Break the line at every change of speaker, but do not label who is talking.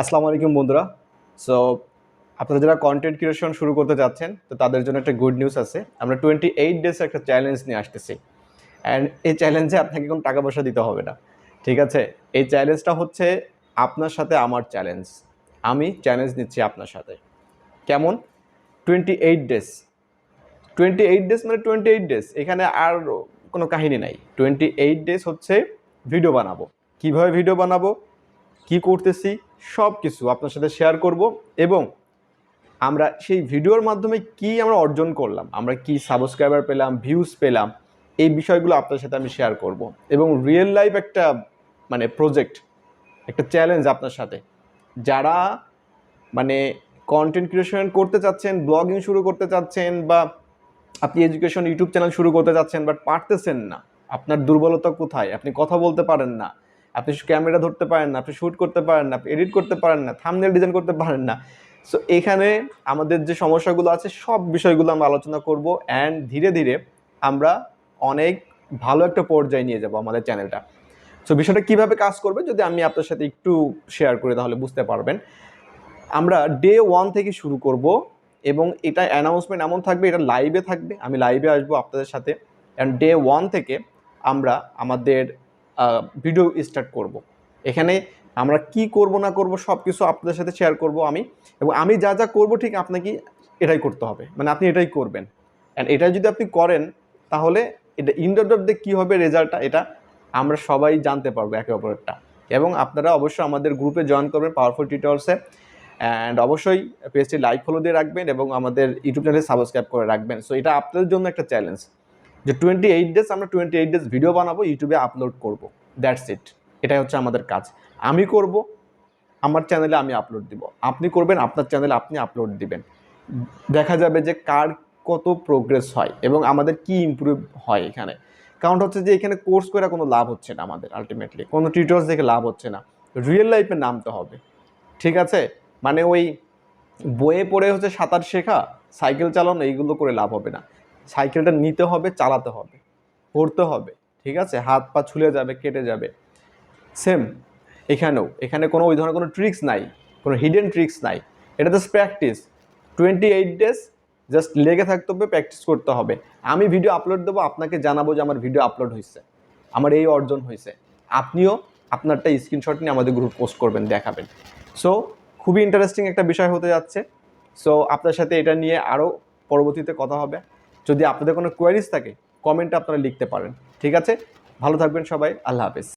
আসসালামু আলাইকুম বন্ধুরা। সো আপনারা যারা কন্টেন্ট ক্রিয়েশন শুরু করতে যাচ্ছেন, তো তাদের জন্য একটা গুড নিউজ আছে। আমরা টোয়েন্টি এইট ডেজ একটা চ্যালেঞ্জ নিয়ে আসতেছি। অ্যান্ড এই চ্যালেঞ্জে আপনাকে কোনো টাকা পয়সা দিতে হবে না। ঠিক আছে? এই চ্যালেঞ্জটা হচ্ছে আপনার সাথে আমার চ্যালেঞ্জ আমি চ্যালেঞ্জ নিচ্ছি আপনার সাথে। কেমন? Twenty eight days twenty eight days মানে টোয়েন্টি এইট ডেজ এখানে আর কোনো কাহিনী নাই। টোয়েন্টি এইট ডেজ হচ্ছে ভিডিও বানাবো। কীভাবে ভিডিও বানাবো? কি করতেছি সব কিছু আপনার সাথে শেয়ার করব এবং আমরা সেই ভিডিওর মাধ্যমে কি আমরা অর্জন করলাম, আমরা কি সাবস্ক্রাইবার পেলাম ভিউজ পেলাম, এই বিষয়গুলো আপনার সাথে আমি শেয়ার করব এবং রিয়েল লাইফ একটা মানে প্রজেক্ট একটা চ্যালেঞ্জ আপনার সাথে। যারা মানে কন্টেন্ট ক্রিয়েশন করতে চাচ্ছেন ব্লগিং শুরু করতে চাচ্ছেন বা আপনি এডুকেশন ইউটিউব চ্যানেল শুরু করতে চাচ্ছেন বাট পারতেছেন না, আপনার দুর্বলতা কোথায়, আপনি কথা বলতে পারেন না আপনি ক্যামেরা ধরতে পারেন না, আপনি শ্যুট করতে পারেন না, আপনি এডিট করতে পারেন না থামনেল ডিজাইন করতে পারেন না। সো এখানে আমাদের যে সমস্যাগুলো আছে, সব বিষয়গুলো আমরা আলোচনা করব অ্যান্ড ধীরে ধীরে আমরা অনেক ভালো একটা পর্যায়ে নিয়ে যাব আমাদের চ্যানেলটা সো বিষয়টা কীভাবে কাজ করবে যদি আমি আপনার সাথে একটু শেয়ার করি তাহলে বুঝতে পারবেন। আমরা ডে ওয়ান থেকে শুরু করব এবং এটা অ্যানাউন্সমেন্ট এমন থাকবে, এটা লাইভে থাকবে। আমি লাইভে আসব আপনাদের সাথে। অ্যান্ড ডে ওয়ান থেকে আমরা আমাদের ভিডিও স্টার্ট করব। এখানে আমরা কি করব না করব সব কিছু আপনাদের সাথে শেয়ার করব আমি এবং আমি যা যা করব ঠিক আপনাকে এটাই করতে হবে। মানে আপনি এটাই করবেন। অ্যান্ড এটা যদি আপনি করেন, তাহলে এটা ইন্ডোর অফ কী হবে রেজাল্টটা এটা আমরা সবাই জানতে পারব একে অপরেরটা। এবং আপনারা অবশ্যই আমাদের গ্রুপে জয়েন করবেন পাওয়ারফুল টিউটার্সে অ্যান্ড অবশ্যই পেজটি লাইক ফলো দিয়ে রাখবেন এবং আমাদের ইউটিউব চ্যানেলে সাবস্ক্রাইব করে রাখবেন। সো এটা আপনাদের জন্য একটা চ্যালেঞ্জ যে টোয়েন্টি এইট ডেজ আমরা টোয়েন্টি এইট ডেজ ভিডিও বানাবো ইউটিউবে আপলোড করব। দ্যাটস ইট এটাই হচ্ছে আমাদের কাজ। আমি করব, আমার চ্যানেলে আমি আপলোড দিব। আপনি করবেন, আপনার চ্যানেলে আপনি আপলোড দিবেন। দেখা যাবে যে কার কত প্রোগ্রেস হয় এবং আমাদের কি ইমপ্রুভ হয় এখানে। কারণ হচ্ছে যে এখানে কোর্স করে কোনো লাভ হচ্ছে না আমাদের আলটিমেটলি কোনো টিউটার্স দেখে লাভ হচ্ছে না। রিয়েল লাইফে নামতে হবে। ঠিক আছে? মানে ওই বইয়ে পড়ে হচ্ছে সাঁতার শেখা, সাইকেল চালানো, এইগুলো করে লাভ হবে না। সাইকেলটা নিতে হবে, চালাতে হবে, পড়তে হবে, ঠিক আছে? হাত পা ছুলে যাবে, কেটে যাবে। সেম এখানেও, এখানে কোনো ওই ধরনের কোনো ট্রিক্স নাই, কোনো হিডেন ট্রিক্স নাই। এটা just practice twenty eight days just লেগে থাকতে হবে প্র্যাকটিস করতে হবে। আমি ভিডিও আপলোড দেবো, আপনাকে জানাব যে আমার ভিডিও আপলোড হয়েছে আমার এই অর্জন হয়েছে আপনিও আপনারটা স্ক্রিনশট নিয়ে আমাদের গ্রুপ পোস্ট করবেন, দেখাবেন। সো খুবই ইন্টারেস্টিং একটা বিষয় হতে যাচ্ছে। সো আপনার সাথে এটা নিয়ে আরও পরবর্তীতে কথা হবে। যদি আপনাদের কোনো কোয়ারিজ থাকে কমেন্টে আপনারা লিখতে পারেন। ঠিক আছে? ভালো থাকবেন সবাই, আল্লাহ হাফেজ।